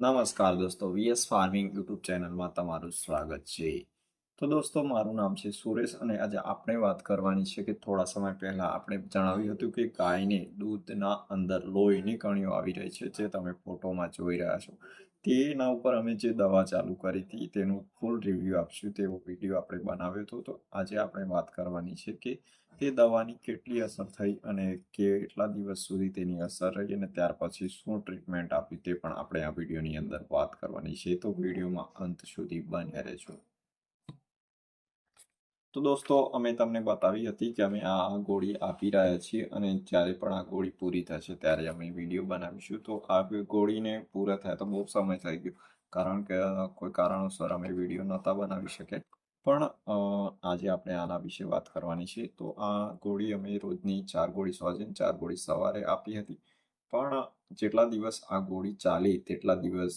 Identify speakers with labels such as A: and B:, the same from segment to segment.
A: નમસ્કાર દોસ્તો VS farming YouTube ચેનલમાં તમારું સ્વાગત છે. તો દોસ્તો, મારું નામ છે સુરેશ અને આજે આપણે વાત કરવાની છે કે થોડા સમય પહેલા આપણે જણાવ્યું હતું કે ગાયને દૂધના અંદર લોહીની કણીઓ આવી રહી છે, જે તમે ફોટોમાં જોઈ રહ્યા છો. તેના ઉપર અમે જે દવા ચાલુ કરી હતી, તેનું ફૂલ રિવ્યૂ આપશું, તેવો વીડિયો આપણે બનાવ્યો હતો. તો આજે આપણે વાત કરવાની છે કે તે દવાની કેટલી અસર થઈ અને કેટલા દિવસ સુધી તેની અસર રહી અને ત્યાર પછી શું ટ્રીટમેન્ટ આપી તે પણ આપણે આ વિડીયોની અંદર વાત કરવાની છે. તો વિડીયોમાં અંત સુધી બન્યા રહેજો. તો દોસ્તો, અમે તમને બતાવી હતી કે અમે આ ગોળી આપી રહ્યા છીએ અને જ્યારે પણ આ ગોળી પૂરી થશે ત્યારે અમે વીડિયો બનાવીશું. તો આ ગોળીને પૂરા થયા તો બહુ સમય થઈ ગયો. કારણ કે કોઈ કારણોસર અમે વીડિયો નહોતા બનાવી શકે. પણ આજે આપણે આના વિશે વાત કરવાની છે. તો આ ગોળી અમે રોજની ચાર ગોળી સાંજે ચાર ગોળી સવારે આપી હતી. પણ જેટલા દિવસ આ ગોળી ચાલી તેટલા દિવસ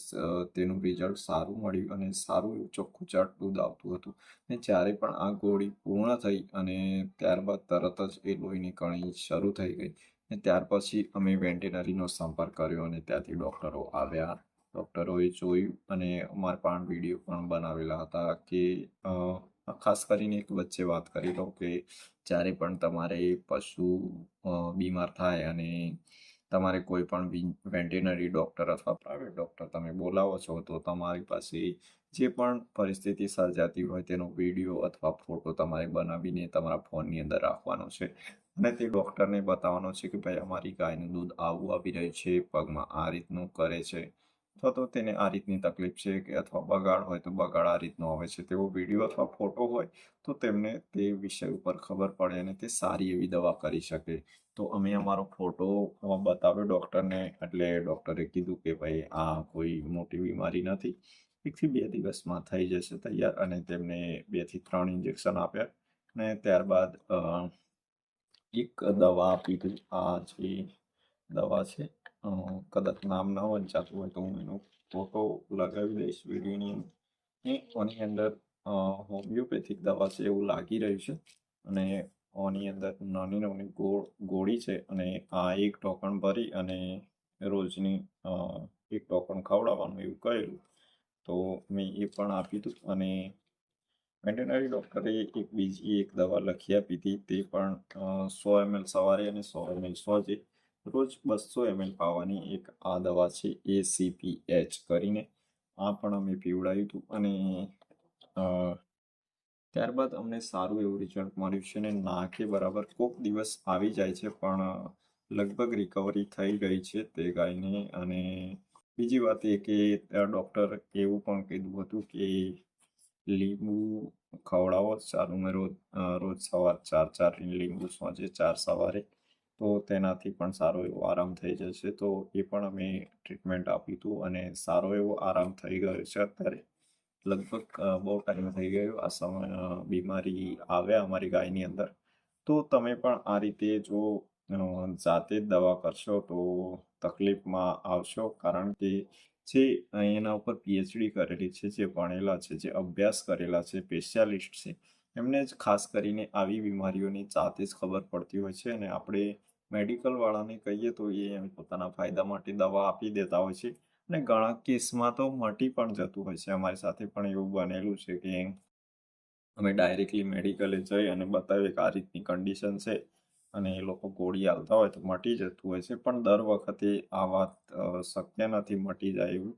A: તેનું રિઝલ્ટ સારું મળ્યું અને સારું એવું ચોખ્ખું ચટ દૂધ આવતું હતું. ને જ્યારે પણ આ ગોળી પૂર્ણ થઈ અને ત્યારબાદ તરત જ એ લોહીની કણી શરૂ થઈ ગઈ ને ત્યાર પછી અમે વેન્ટેનરીનો સંપર્ક કર્યો અને ત્યાંથી ડૉક્ટરો આવ્યા. ડૉક્ટરોએ જોયું અને અમારા પણ વીડિયો પણ બનાવેલા હતા કે ખાસ કરીને એક વચ્ચે વાત કરી લો કે જ્યારે પણ તમારે પશુ બીમાર થાય અને તમારે કોઈ પણ વેન્ટેનરી ડૉક્ટર અથવા પ્રાઇવેટ ડૉક્ટર તમે બોલાવો છો, તો તમારી પાસે જે પણ પરિસ્થિતિ સર્જાતી હોય તેનો વીડિયો અથવા ફોટો તમારે બનાવીને તમારા ફોનની અંદર રાખવાનો છે. અને તે ડૉક્ટરને બતાવવાનો છે કે ભાઈ, અમારી ગાયનું દૂધ આવું આવી રહ્યું છે, પગમાં આ રીતનું કરે છે. અથવા તો તેને આ રીતની તકલીફ છે કે અથવા બગાડ હોય તો બગાડ આ રીતનો આવે છે તેવો વીડિયો અથવા ફોટો હોય તો તેમને તે વિષય ઉપર ખબર પડે અને તે સારી એવી દવા કરી શકે. તો અમે અમારો ફોટો બતાવ્યો ડૉક્ટરને એટલે ડૉક્ટરે કીધું કે ભાઈ, આ કોઈ મોટી બીમારી નથી. એકથી બે દિવસમાં થઈ જશે તૈયાર. અને તેમને બેથી ત્રણ ઇન્જેક્શન આપ્યા અને ત્યારબાદ એક દવા આપી આ જે દવા છે કદાચ નામ ન વંચાતું હોય તો હું એનો ફોટો લગાવી દઈશ. વિડીયોની એની અંદર હોમિયોપેથિક દવા છે એવું લાગી રહ્યું છે અને આની અંદર નાની નાની ગોળ ગોળી છે અને આ એક ટોકણ ભરી અને રોજની એક ટોકણ ખવડાવવાનું એવું કહેલું તો મેં એ પણ આપી હતું અને વેટરનરી ડૉક્ટરે એક બીજી એક દવા લખી આપી હતી. તે પણ સો એમએલ સવારે અને સો એમએલ સોજે રોજ બસો એમએલ પાવાની એક આ દવા છે, એ સીપીએચ કરીને. આ પણ અમે પીવડાવ્યું હતું અને ત્યારબાદ અમને સારું એવું રિઝલ્ટ મળ્યું છે અને નાકે બરાબર કોક દિવસ આવી જાય છે, પણ, લગભગ રિકવરી થઈ ગઈ છે તે ગાયને. અને બીજી વાત એ કે ડૉક્ટર એવું પણ કીધું હતું કે, લીંબુ ખવડાવો ચાર રોજ રોજ સવાર ચાર ચાર લીંબુ સાંજે ચાર સવારે. તો તેનાથી પણ સારો એવો આરામ થઈ જશે. તો એ પણ અમે ટ્રીટમેન્ટ આપ્યું હતું અને સારો એવો આરામ થઈ ગયો છે અત્યારે. લગભગ બહુ ટાઈમ થઈ ગયો આ સમય બીમારી આવ્યા અમારી ગાયની અંદર. તો તમે પણ આ રીતે જો જાતે જ દવા કરશો તો તકલીફમાં આવશો. કારણ કે જે એના ઉપર પીએચડી કરેલી છે, જે ભણેલા છે, જે અભ્યાસ કરેલા છે સ્પેશિયાલિસ્ટ છે, એમને જ ખાસ કરીને આવી બીમારીઓની જાતે જ ખબર પડતી હોય છે અને આપણે મેડિકલવાળાને કહીએ તો એ પોતાના ફાયદા માટે દવા આપી દેતા હોય છે અને ઘણા કેસમાં તો મટી પણ જતું હોય છે. અમારી સાથે પણ એવું બનેલું છે કે અમે ડાયરેક્ટલી મેડિકલે જઈ અને બતાવીએ કે આ રીતની કન્ડિશન છે અને એ લોકો ગોળી આવતા હોય તો મટી જતું હોય છે. પણ દર વખતે આ વાત શક્ય નથી મટી જાય એવું.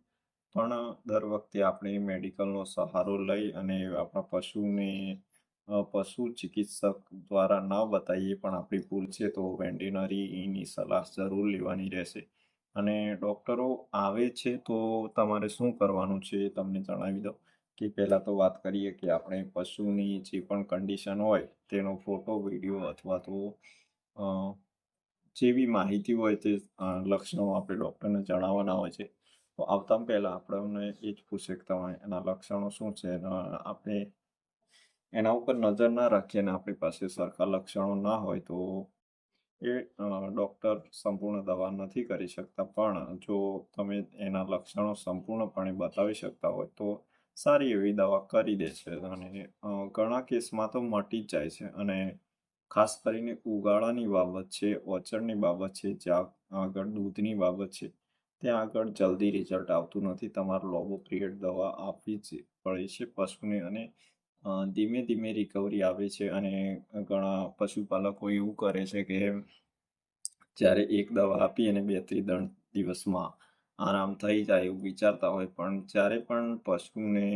A: પણ દર વખતે આપણે મેડિકલનો સહારો લઈ અને આપણા પશુને પશુ ચિકિત્સક દ્વારા ન બતાવીએ પણ આપણી ભૂલ છે તો વેન્ટેનરીની સલાહ જરૂર લેવાની રહેશે. અને ડૉક્ટરો આવે છે તો તમારે શું કરવાનું છે તમને જણાવી દો કે પહેલાં તો વાત કરીએ કે આપણે પશુની જે પણ કન્ડિશન હોય તેનો ફોટો વીડિયો અથવા તો જેવી માહિતી હોય તે લક્ષણો આપણે ડૉક્ટરને જણાવવાના હોય છે. તો આવતા પહેલાં આપણને એ જ પૂછે કે તમે એના લક્ષણો શું છે? આપણે એના ઉપર નજર ના રાખીએ અને આપણી પાસે સરખા લક્ષણો ના હોય તો એ ડૉક્ટર સંપૂર્ણ દવા નથી કરી શકતા. પણ જો તમે એના લક્ષણો સંપૂર્ણપણે બતાવી શકતા હોય તો સારી એવી દવા કરી દે છે. અને ઘણા કેસમાં તો મટી જ જાય છે. અને ખાસ કરીને ઉગાડાની બાબત છે ઓચડની બાબત છે, જ્યાં આગળ દૂધની બાબત છે, ત્યાં આગળ જલ્દી રિઝલ્ટ આવતું નથી. તમારે લોબો ક્રિએટ દવા આપવી જ પડે છે પશુને અને ધીમે ધીમે રિકવરી આવે છે અને ઘણા પશુપાલકો એવું કરે છે કે જ્યારે એક દવા આપી અને બે ત્રણ ત્રણ દિવસમાં આરામ થઈ જાય એવું વિચારતા હોય, પણ જ્યારે પણ પશુને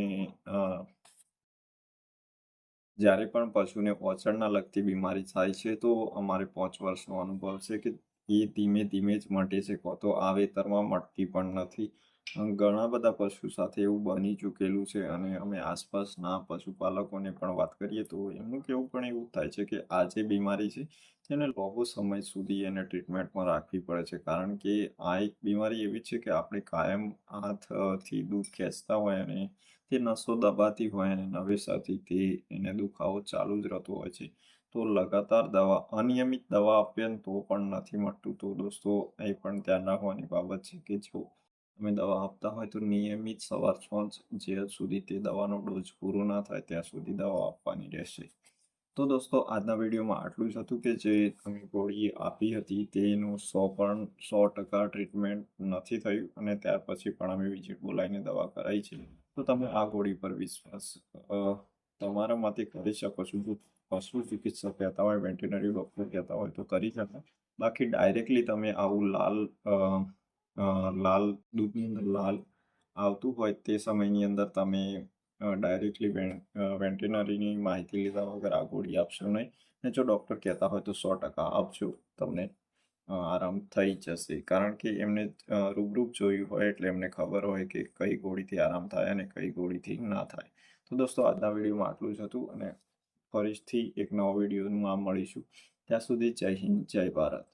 A: જ્યારે પણ પશુને ઓચડના લગતી બીમારી થાય છે તો અમારે પાંચ વર્ષનો અનુભવ છે કે એ ધીમે ધીમે જ મટે છે કાં તો આવેતરમાં મટતી પણ નથી. ઘણા બધા પશુ સાથે એવું બની ચૂકેલું છે અને અમે આસપાસના પશુપાલકોને પણ વાત કરીએ તો એમનું કેવું પણ એવું થાય છે કે આ જે બીમારી છે તેને લાંબો સમય સુધી એને ટ્રીટમેન્ટમાં રાખવી પડે છે. કારણ કે આ એક બીમારી એવી છે કે આપણે કાયમ હાથથી દૂધ ખેંચતા હોય અને તે નસો દબાતી હોય અને નવેસરથી તે એને દુખાવો ચાલુ જ રહેતો હોય છે. તો લગાતાર દવા, અનિયમિત દવા આપીએ તો પણ નથી મટતું. તો દોસ્તો, એ પણ ધ્યાન રાખવાની બાબત છે કે જો તમે દવા આપતા હોય તો નિયમિત સવાર સાંજ જ્યાં સુધી તે દવાનો ડોઝ પૂરો ના થાય ત્યાં સુધી દવા આપવાની રહેશે. તો દોસ્તો, આજના વિડીયોમાં આટલું જ હતું કે જે અમે ગોળી આપી હતી તેનું સો પણ સો ટકા ટ્રીટમેન્ટ નથી થયું અને ત્યાર પછી પણ અમે વિઝિટ બોલાવીને દવા કરાવી છે. તો તમે આ ગોળી પર વિશ્વાસ તમારા મતે કરી શકો છો. જો પશુ ચિકિત્સક કહેતા હોય વેન્ટિનરી ડૉક્ટર કહેતા હોય તો કરી શકો. બાકી ડાયરેક્ટલી તમે આવું લાલ લાલ દૂધની અંદર લાલ આવતું હોય તે સમયની અંદર તમે ડાયરેક્ટલી વેન્ટિનરીની માહિતી લીધા વગર આ ગોળી આપશો નહીં. અને જો ડૉક્ટર કહેતા હોય તો સો ટકા આપજો તમને. આરામ થઈ જશે. કારણ કે એમને રૂબરૂપ જોયું હોય એટલે એમને ખબર હોય કે કઈ ગોળીથી આરામ થાય અને કઈ ગોળીથી ના થાય. તો દોસ્તો, આજના વિડીયોમાં આટલું જ હતું અને ફરીથી એક નવો વિડીયોમાં મળીશું. ત્યાં સુધી જય હિન્દ, જય ભારત.